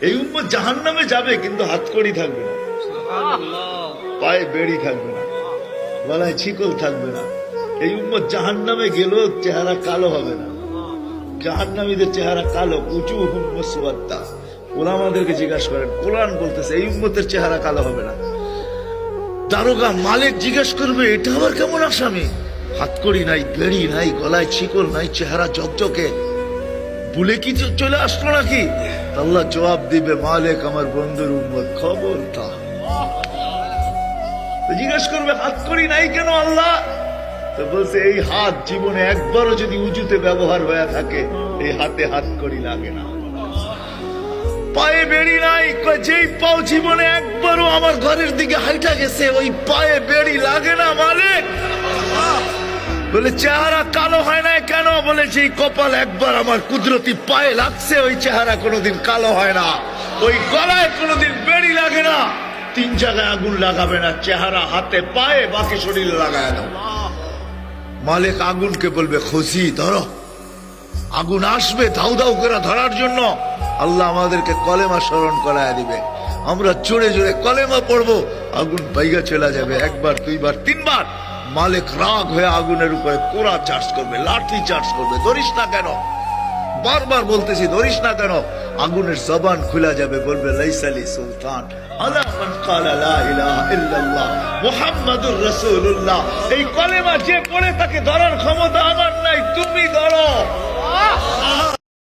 এই উম্মত জাহান নামে যাবে কিন্তু হাত কড়ি থাকবে না। পায়ে বেড়ি থাকবে না। গলায় ছিকল থাকবে না। এই উম্মত জাহান নামে গেলেও চেহারা কালো হবে না। জাহান নামীদের চেহারা কালো। উঁচু হুম্মসুয়াত্তা ওলামাদেরকে জিজ্ঞাসা করেন কোরআন বলতেছে এই উম্মতের চেহারা কালো হবে না। দারোগা মালিক জিজ্ঞেস করবে এটা আবার কেমন আসামি? হাত করি নাই বেড়ি নাই গলায় ছিকল নাই চেহারা চকচকে ভুলে কি চলে আসলো নাকি? আল্লাহ জবাব দিবে, মালিক আমার বন্ধুর উম্মত খবর তা জিজ্ঞেস করবে, হাত করি নাই কেন আল্লাহ? তো বলছে, এই হাত জীবনে একবারও যদি উঁচুতে ব্যবহার হয়ে থাকে, এই হাতে হাত করি লাগে না। পায়ে বেড়ি নাই যেই পাও জীবনে একবারও আমার ঘরের দিকে হাইটা গেছে, ওই পায়ে বেড়ি লাগে না, মালিক। বলে, চেহারা কালো হয় না বলে সেই কপাল একবার আমার কুদরতি পায়ে লাগছে, ওই চেহারা কোনোদিন কালো হয় না, ওই গলায় কোনোদিন বেড়ি লাগে না। তিন জায়গায় আগুন লাগাবে না, চেহারা, হাতে, পায়ে, বাকি শরীরে লাগায় দাও। মালিক আগুনকে বলবে খুশি ধরো। আগুন আসবে, ধাউ ধাউ করে ধরার জন্য। আল্লাহ আমাদেরকে কলেমা স্মরণ করায় দিবে। আমরা জোরে জোরে কলেমা পড়ব, আগুন বাইগা চলে যাবে, একবার, দুইবার, তিনবার। মালিক রাগ হয়ে আগুনের উপরে কোরা চার্জ করবে, লাঠি চার্জ করবে, ধরিস না কেন? বারবার বলতেছি, ধরিস না কেন? আগুনের জবান খুলে যাবে, বলবে লাইসালি সুলতান, আলা মান ক্বালা লা ইলাহা ইল্লাল্লাহ, মুহাম্মাদুর রাসূলুল্লাহ। এই কলেমা যে পড়ে তাকে ধরার ক্ষমতা